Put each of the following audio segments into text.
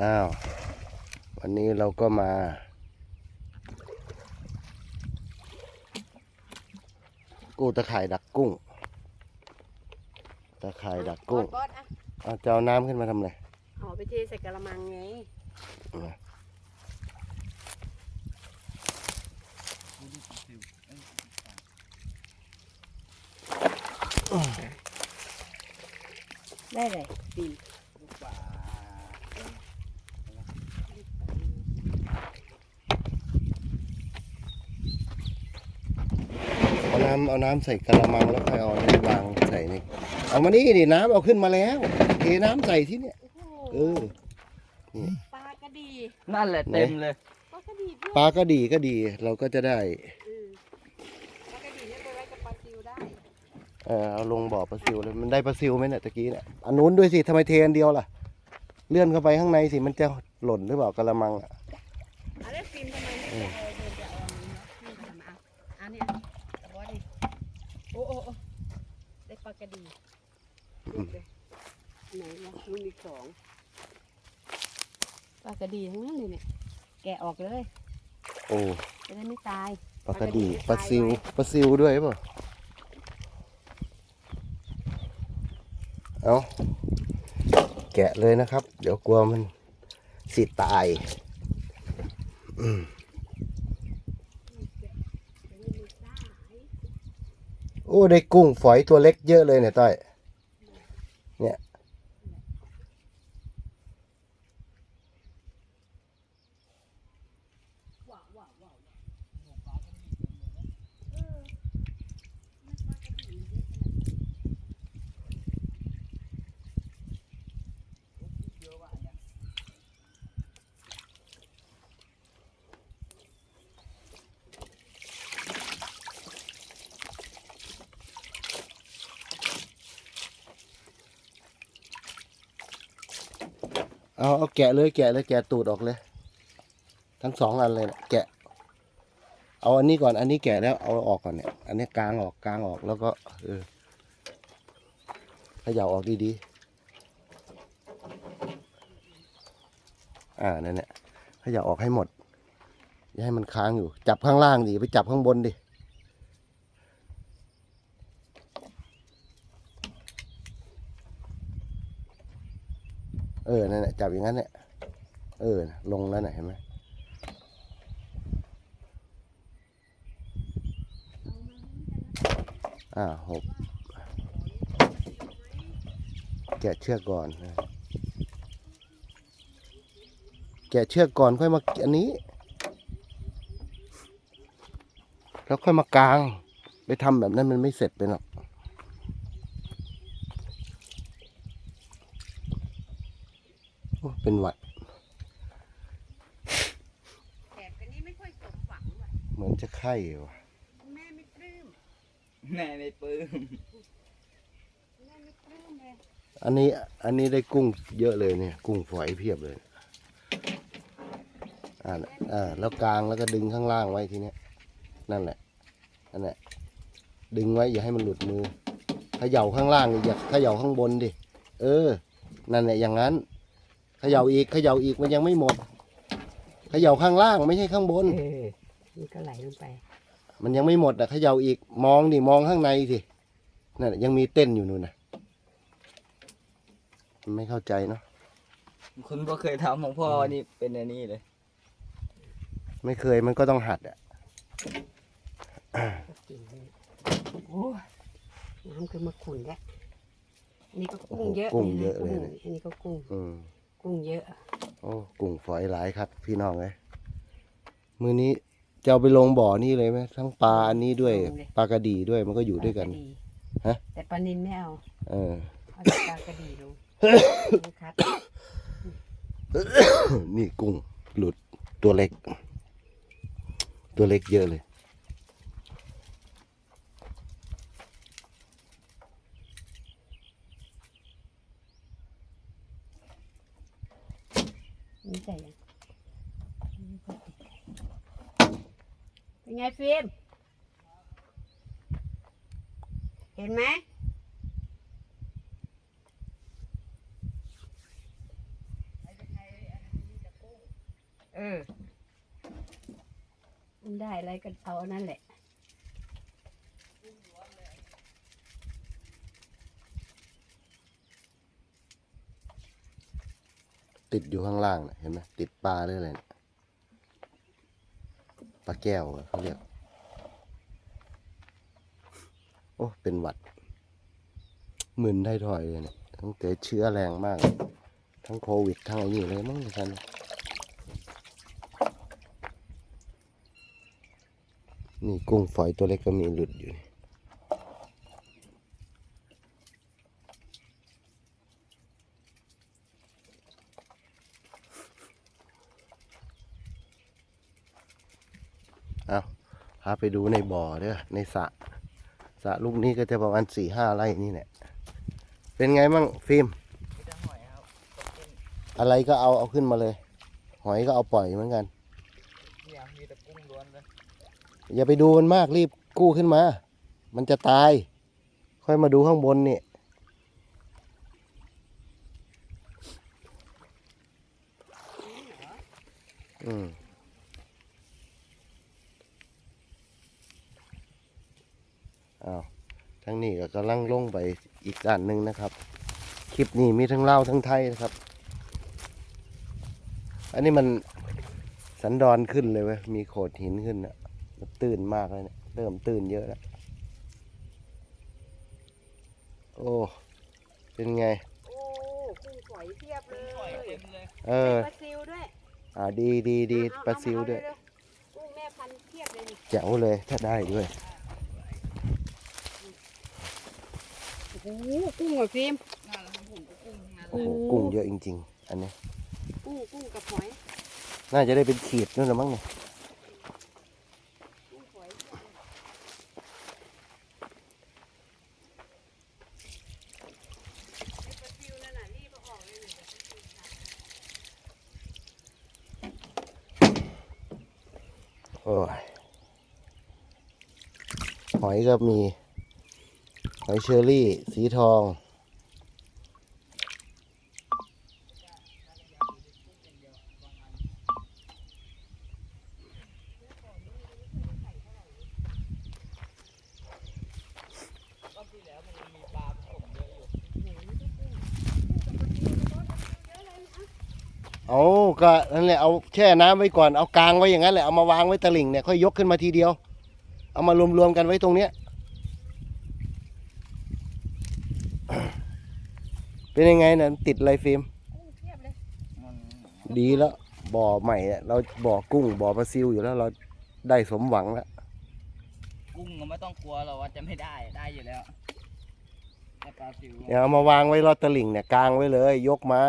อ้าว วันนี้เราก็มา กู้ตะข่ายดักกุ้ง ตะข่ายดักกุ้งบอสอะเอาจะเอาน้ำขึ้นมาทำอะไรเอาไปเทใส่กระมังไงได้เลยปี นเอาน้ำเอาน้ำใส่กระมังแล้วค่อยเอาน้ำวางใส่นี่เอามานี่ดิน้ำเอาขึ้นมาแล้วเทน้ำใส่ที่เนี่ยโอ้โหเออปลากระดีนั่นแหละเต็มเลย ปลากระดีด้วยปลาก็ดีก็ดีเราก็จะได้เออปลากระดีเนี่ยไปไว้กับปลาซิวได้เออเอาลงบ่อปลาซิวเลยมันได้ปลาซิวไหมเนี่ยตะกี้เนี่ยอันนู้นด้วยสิทำไมเทอันเดียวล่ะ เลื่อนเข้าไปข้างในสิมันจะหล่นหรือเปล่ากระมังอะเอาได้ฟิล์มทำไมไม่จะเอาเดินจะเอาอันนี้เนาะนี่ทำเอาอันเนี้ยกระบอกนี่โอ้โอ้โอ้ได้ปลากระดี อืม ไหนวะรุ่นอีกสองปลากระดีทั้งนั้นเลยเนี่ย แกะออกเลยโอ้จะได้ไม่ตาย ปลากระดีปลาซิวปลาซิวด้วยเปล่ะเอาแกะเลยนะครับ เดี๋ยวกลัวมันสิตายอืมโอ้ ได้กุ้งฝอยตัวเล็กเยอะเลยเนี่ยต้อย เนี่ย เอาเอาแกะเลยแกะเลยแกะตูดออกเลย ทั้งสองอันเลยนี่ยแกะ เอาอันนี้ก่อน อันนี้แกะแล้วเอาออกก่อนเนี่ย อันนี้กลางออกกลางออกแล้วก็ เออเขย่าออกดีๆ อ่านั่นแหละเขย่าออกให้หมด อย่าให้มันค้างอยู่ จับข้างล่างดิไปจับข้างบนดิ ออนั่นแหละจับอย่างนั้นเนี่ยเออ ลงแล้วน่ะเห็นไหมอ่าหกแกะเชือกก่อนแกะเชือกก่อนค่อยมาอันนี้ แล้วค่อยมากาง ไปทำแบบนั้นมันไม่เสร็จไปหรอกโอ้ เป็นหวัดแขกอันนี้ไม่ค่อยสมหวังว่ะเหมือนจะไข้ว่ะแม่ไม่ปลื้มแม่ไม่ปลื้มแม่ไม่ปลื้มเลยอันนี้อันนี้ได้กุ้งเยอะเลยเนี่ย กุ้งฝอยเพียบเลยอ่าอ่าแล้วกลางแล้วก็ดึงข้างล่างไว้ทีเนี้ยนั่นแหละนั่นแหละดึงไว้อย่าให้มันหลุดมือเขย่าข้างล่างอย่าเขย่าข้างบนดิเออ นั่นแหละอย่างนั้นเขย่าอีกเขย่าอีกมันยังไม่หมดเขย่าข้างล่างไม่ใช่ข้างบน เออมันก็ไหลลงไป มันยังไม่หมดอะเขย่าอีกมองดิมองข้างในสินั่นน่ะยังมีเต้นอยู่นู่นนะมันไม่เข้าใจเนาะคุณก็เคยทำของพ่อนี่เป็นอันนี้เลย ไม่เคยมันก็ต้องหัดอะก็กินเลยโอ้ยน้ำคือมาขุ่นแล้วอันนี้ก็กุ้งเยอะกุ้งเยอะเลยกุ้งเนี่ยอันนี้ก็กุ้งอืม กุ้งเยอะ โอ้กุ้งฝอยหลายครับ พี่น้องเลยมือนี้จะเอาไปลงบ่อนี่เลยไหมทั้งปลาอันนี้ด้วยลงเลย ปลากระดีด้วยมันก็อยู่ด้วยกัน ปลากระฮะ แต่ปลานินไม่เอาเออ เอาแต่ปลากระดีลงลงคัดนี่กุ้งหลุดตัวเล็ก ตัวเล็กเยอะเลย นี่ใส่ยังเป็นไง ฟิล์มเห็นไหมเออมันได้อะไรก็เอาอันนั่นแหละติดอยู่ข้างล่างน่ะเห็นไหมติดปลาหรืออะไรเนี่ย ปลาแก้วเขาเรียก โอ้ เป็นหวัดมึนได้ถอยเลยเนี่ยทั้งเตะเชื้อแรงมาก ทั้งโควิด ทั้งอะไอ้นี่เลยมั้งท่านนี่กุ้งฝอยตัวเล็กก็มีหลุดอยู่นี่ เอาพาไปดูในบ่อเด้อในสระสระลูกนี้ก็จะประมาณสี่ห้าไร่นี่แหละเป็นไงมั่งฟิล์มมีแต่หอยครับตกเป็นอะไรก็เอาเอาขึ้นมาเลย หอยก็เอาปล่อยเหมือนกันเนี่ยมีแต่กุ้งล้วนเลยอย่าไปดูมันมากรีบกู้ขึ้นมา มันจะตาย ค่อยมาดูข้างบนนี่อืม อ้าวทั้งนี้ก็กำลังลงไปอีกด้านหนึ่งนะครับ คลิปนี้มีทั้งเล่าวทั้งไทยนะครับ อันนี้มันสันดอนขึ้นเลยเว้ยมีโขดหินขึ้นนะมันตื่นมากเลยเนี่ยเริ่มตื่นเยอะแล้วโอ้เป็นไง โอ้กุ้งฝอยเทียบเลกุ้งหอยยเต็มเลยเออปลาซิวด้วยอ่าดีดีดีเอปลาซิวเอด้วยเร็ๆกุ้งแม่พันธุ์เทียบเลยนี่แจ๋วเลยถ้าได้ด้วย โอ้โหกุ้งอะฟิล์มน่ารักผมก็กุ้งทั้งนั้นโอ้เลยโหกุ้งเยอะจริง ๆ อันนี้ กุ้งกุ้งกับหอยน่าจะได้เป็นขีดนู่นละมั้งเนี่ยกุ้งฝอยเทียบเลยไอ้ปลาซิวนั่นน่ะรีบเอาออกเลยเนี่ยเดี๋ยวปลาซิวขาดโอ้ยหอยก็มี หอยเชอรี่ สีทองรอบที่แล้วมันมีปลาผสมเยอะอยู่เอาก็นั่นแหละเอาแช่น้ำไว้ก่อน เอากลางไว้อย่างนั้นแหละ เอามาวางไว้ตะลิ่งเนี่ย ค่อยยกขึ้นมาทีเดียว เอามารวมๆกันไว้ตรงเนี้ย เป็นยังไงนะติดอะไรฟิล์มกุ้งเทียบเลยมันดีแล้วบ่อใหม่อะเราบ่อกุ้งบ่อปลาซิวอยู่แล้วเราได้สมหวังแล้วกุ้งก็ไม่ต้องกลัวหรอกว่าจะไม่ได้ได้อยู่แล้วแต่ปลาซิวเนี่ยเอามาวางไว้รอดตะลิ่งเนี่ยกลางไว้เลย ยกมา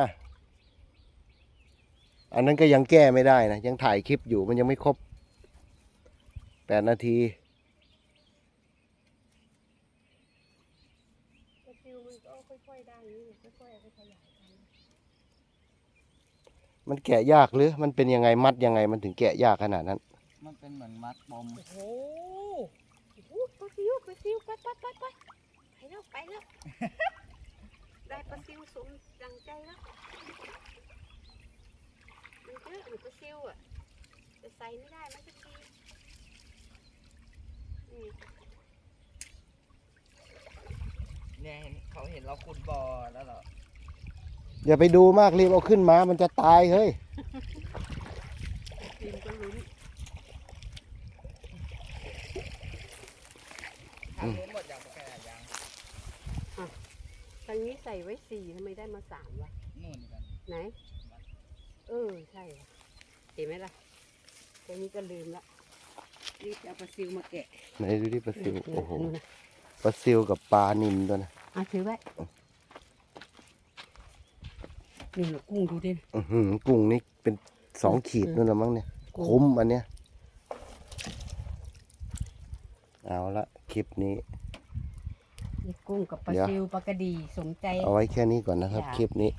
อันนั้นก็ยังแก้ไม่ได้นะยังถ่ายคลิปอยู่มันยังไม่ครบแปดนาที ปลาซิวมันก็ค่อยๆได้นี่ค่อยๆเอาไปขยายพันธุ์ มันแกะยากหรือ มันเป็นยังไงมัดยังไงมันถึงแกะยากขนาดนั้น มันเป็นเหมือนมัดบอมโอ้โหโอ้โหปลาซิวปลาซิวไปไปไปไปไปแล้วไปแล้ว ได้ปลาซิวสมดังใจแล้วมันเยอะหรือปลาซิวอะจะใส่ไม่ได้มันจะทีนี่เนี่ยเห็นเขาเห็นเราขุดบ่อแล้วเหรอ อย่าไปดูมากรีบเอาขึ้นมา มันจะตายเฮ้ยฟิล์มก็ลุ้นทางนู้นหมดอย่างแค่ยังทางนี้ใส่ไว้สี่ทำไมได้มาสามวะนู่นกันไหน เออ ใช่ว่ะเห็นไหมล่ะแค่นี้ก็ลืมละรีบเอาปลาซิวมาแกะไหนดูที่ปลาซิวโอ้โหนู่นน่ะปลาซิวกับปลานินตัวนะอะถือไว้ นี่ลูกกุ้งดูดิ อื้อหือกุ้งนี่เป็นสองขีดนู่นละมั้งเนี่ยกุ้ง คุ้มอันเนี้ยเอาละคลิปนี้ นี่กุ้งกับปลาเดี๋ยว ซิวปลากระดีสมใจ เอาไว้แค่นี้ก่อนนะครับ จ้ะ คลิปนี้